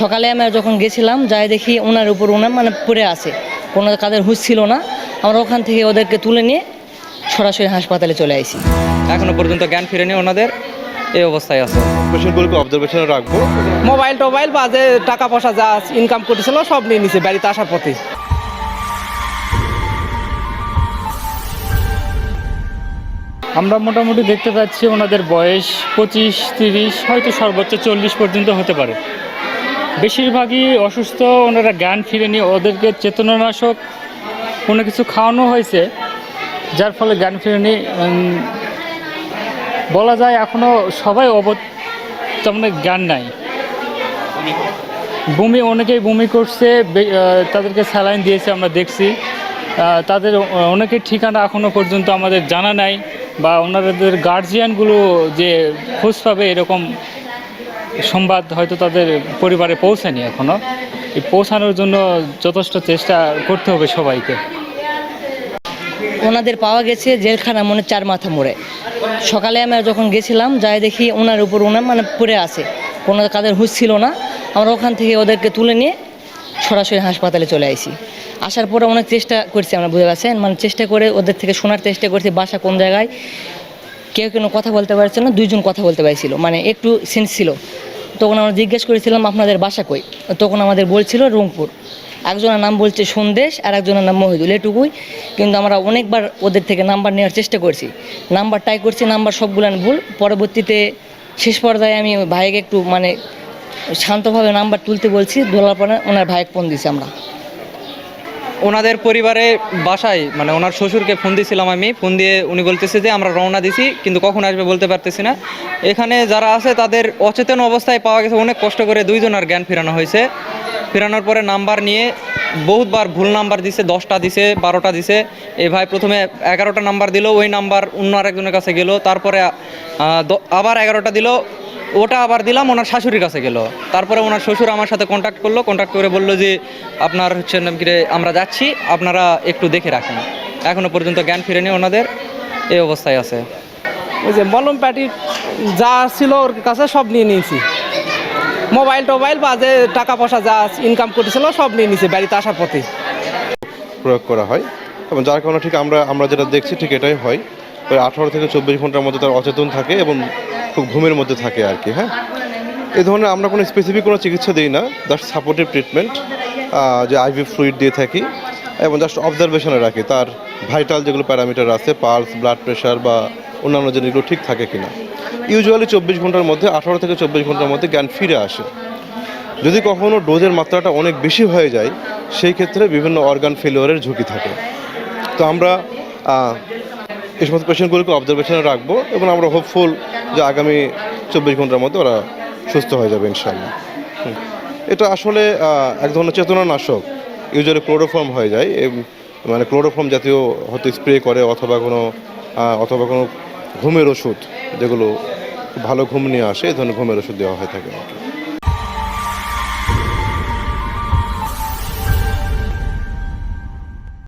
সকালে আমরা যখন গেছিলাম যাই দেখি ওনার উপর ওনার মানে পড়ে আছে। কোনো কাদের হুঁশ ছিল না। আমরা ওখান থেকে ওদেরকে তুলে নিয়ে সরাসরি হাসপাতালে চলে আসি এখনও পর্যন্ত জ্ঞান ফিরেনি ওনাদের। এই অবস্থায় আছে। পেশেন্টগুলোকে অবজারভেশনে রাখব। মোবাইল টোবাইল বা যে টাকা পয়সা যা ইনকাম করতেছিল সব নিয়ে নিছে বাড়িতে আসার পথে। আমরা মোটামুটি দেখতে পাচ্ছি ওনাদের বয়স পঁচিশ তিরিশ হয়তো সর্বোচ্চ চল্লিশ পর্যন্ত হতে পারে। বেশিরভাগই অসুস্থ, ওনারা জ্ঞান ফিরেনি, ওদেরকে চেতনানাশক কোনো কিছু খাওয়ানো হয়েছে, যার ফলে জ্ঞান ফিরেনি। বলা যায় এখনও সবাই অব তেমন জ্ঞান নাই। বমি অনেকেই বমি করছে তাদেরকে স্যালাইন দিয়েছে, আমরা দেখছি। তাদের অনেকের ঠিকানা এখনও পর্যন্ত আমাদের জানা নাই, বা ওনাদের গার্জিয়ানগুলো যে খোঁজ পাবে এরকম সংবাদ হয়তো তাদের পরিবারে পৌঁছায়নি এখনও এই পৌঁছানোর জন্য যথেষ্ট চেষ্টা করতে হবে সবাইকে। ওনাদের পাওয়া গেছে জেলখানা মনে চার মাথা মোড়ে। সকালে আমরা যখন গেছিলাম, যাই দেখি ওনার উপর ওনার মানে পড়ে আছে। কোনো কাদের হুঁশ ছিল না। আমরা ওখান থেকে ওদেরকে তুলে নিয়ে সরাসরি হাসপাতালে চলে আসি আসার পরে অনেক চেষ্টা করছি আমরা, বুঝে গেছেন মানে চেষ্টা করে ওদের থেকে শোনার চেষ্টা করছি, বাসা কোন জায়গায়? কেউ কোনো কথা বলতে পারছিল না, দুইজন কথা বলতে পারছিল মানে একটু সেন্স ছিল। তখন আমরা জিজ্ঞেস করেছিলাম, আপনাদের বাসা কই? তখন আমাদের বলছিল রংপুর। একজনের নাম বলছে সন্দেশ আর একজনের নাম মহিদুল, এটুকুই। কিন্তু আমরা অনেকবার ওদের থেকে নাম্বার নেওয়ার চেষ্টা করছি। নাম্বার ট্রাই করছি নাম্বার সবগুলো ভুল। পরবর্তীতে শেষ পর্যায়ে আমি ভাইকে একটু মানে শান্তভাবে নাম্বার তুলতে বলছি তোলার পরে ওনার ভাইকে ফোন দিছি আমরা। ওনাদের পরিবারে বাসায় মানে ওনার শ্বশুরকে ফোন দিয়েছিলাম আমি ফোন দিয়ে উনি বলতেছে যে, আমরা রওনা দিছি, কিন্তু কখন আসবে বলতে পারতেছি না। এখানে যারা আছে, তাদের অচেতন অবস্থায় পাওয়া গেছে, অনেক কষ্ট করে দুইজনের জ্ঞান ফেরানো হয়েছে। ফেরানোর পরে নাম্বার নিয়ে বহুতবার ভুল নাম্বার দিছে, দশটা দিছে, বারোটা দিছে। এ ভাই প্রথমে এগারোটা নাম্বার দিল, ওই নাম্বার অন্য আরেকজনের কাছে গেল, তারপরে আবার এগারোটা দিল ওটা আবার দিলাম ওনার শাশুড়ির কাছে গেল। তারপরে ওনার শ্বশুর আমার সাথে কন্ট্যাক্ট করল কন্ট্যাক্ট করে বলল যে আপনার হচ্ছে নাম কি আমরা যাচ্ছি আপনারা একটু দেখে রাখেন। এখনও পর্যন্ত জ্ঞান ফিরেনি ওনাদের এই অবস্থায় আছে। ওই যে মলম প্যাটি যা ছিল ওর কাছে সব নিয়ে নিয়েছি। মোবাইল টোবাইল বা যে টাকা পয়সা যা ইনকাম করতেছিল সব নিয়ে নিছে বাড়িতে আসার পথে। প্রয়োগ করা হয়। এবং যার কারণে ঠিক আমরা আমরা যেটা দেখছি ঠিক এটাই হয়। ওই আঠারো থেকে চব্বিশ ঘণ্টার মধ্যে তার অচেতন থাকে এবং খুব ঘুমের মধ্যে থাকে আর কি হ্যাঁ? এ ধরনের আমরা কোনো স্পেসিফিক কোনো চিকিৎসা দিই না জাস্ট সাপোর্টিভ ট্রিটমেন্ট যে আইভি ফ্লুইড দিয়ে থাকি এবং জাস্ট অবজারভেশনে রাখি। তার ভাইটাল যেগুলো প্যারামিটার আছে পালস ব্লাড প্রেশার বা অন্যান্য জিনিসগুলো ঠিক থাকে কিনা। ইউজুয়ালি চব্বিশ ঘণ্টার মধ্যে, আঠারো থেকে চব্বিশ ঘণ্টার মধ্যে জ্ঞান ফিরে আসে। যদি কখনও ডোজের মাত্রাটা অনেক বেশি হয়ে যায়, সেই ক্ষেত্রে বিভিন্ন অর্গান ফেলিওরের ঝুঁকি থাকে। তো আমরা এই সমস্ত পেশেন্টগুলোকে অবজারভেশনে রাখব এবং আমরা হোপফুল যে আগামী চব্বিশ ঘণ্টার মধ্যে ওরা সুস্থ হয়ে যাবে ইনশাল্লাহ। এটা আসলে এক ধরনের চেতনানাশক ইউজুয়ালি ক্লোরোফর্ম হয়ে যায় মানে ক্লোরোফর্ম জাতীয় হয়তো স্প্রে করে অথবা কোনো অথবা কোনো ঘুমের ওষুধ, যেগুলো ভালো ঘুম নিয়ে আসে, এই ধরনের ঘুমের ওষুধ দেওয়া হয়ে থাকে